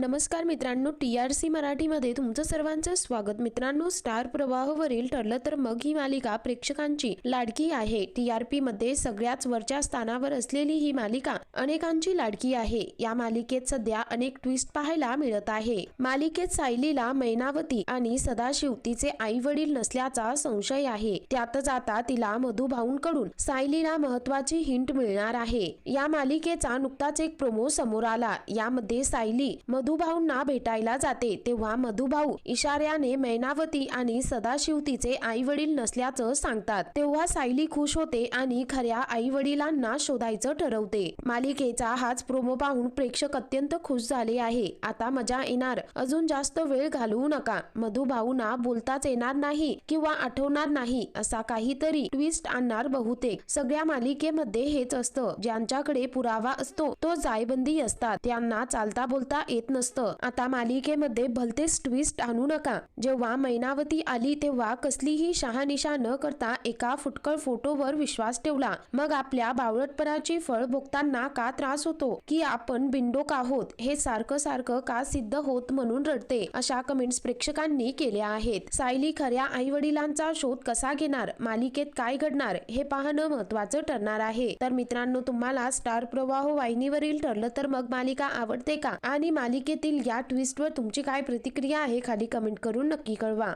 नमस्कार मित्रांनो T R C मराठीमध्ये तुमचं सर्वांचं स्वागत. मित्रांनो स्टार प्रवाहवरील ठरलं तर मग ही मालिका प्रेक्षकांची लाडकी आहे. टी आर पी मध्ये सगळ्याच वरच्या स्थानावर असलेली ही मालिका अनेकांची लाडकी आहे. या मालिकेत सध्या अनेक ट्विस्ट पाहायला मिळत आहे. मालिकेत सायलीला मैनावती आणि सदाशिव तिचे आई वडील नसल्याचा संशय आहे. त्यातच आता तिला मधुभाऊंकडून सायलीला महत्वाची हिंट मिळणार आहे. या मालिकेचा नुकताच एक प्रोमो समोर आला. यामध्ये सायली मधु मधुभाऊंना भेटायला जाते तेव्हा मधुभाऊ इशाऱ्याने मैनावती आणि सदाशिव तिचे आई वडील नसल्याचं सांगतात. तेव्हा सायली खुश होते आणि खऱ्या आई वडिलांना शोधायचं ठरवते. मालिकेचा हाच प्रोमो पाहून प्रेक्षक अत्यंत खुश झाले आहे. आता मजा येणार. अजून जास्त वेळ घालवू नका. मधुभाऊंना बोलताच येणार नाही किंवा आठवणार नाही असा काहीतरी ट्विस्ट आणणार बहुतेक. सगळ्या मालिकेमध्ये हेच असतं. ज्यांच्याकडे पुरावा असतो तो जायबंदी असतात. त्यांना चालता बोलता येत नसतं आता मालिकेमध्ये भलतेच ट्विस्ट आणू नका. जेव्हा मैनावती आली तेव्हा कसलीही शहानिशा न करता एका फुटकळ फोटोवर विश्वास ठेवला. मग आपल्या बावळटपणाची फळ भोगताना का त्रास होतो? की आपण बिंडोक आहोत? हे सारखं सारखं का सिद्ध होत म्हणून रडते? अशा कमेंट्स प्रेक्षकांनी केल्या आहेत. सायली खऱ्या आई वडिलांचा शोध कसा घेणार? मालिकेत काय घडणार? हे पाहणं महत्वाचं ठरणार आहे. तर मित्रांनो तुम्हाला स्टार प्रवाह वाहिनीवरील ठरलं तर मग मालिका आवडते का? आणि मालिके मालिकेतील या ट्विस्टवर तुमची काय प्रतिक्रिया आहे खाली कमेंट करून नक्की कळवा.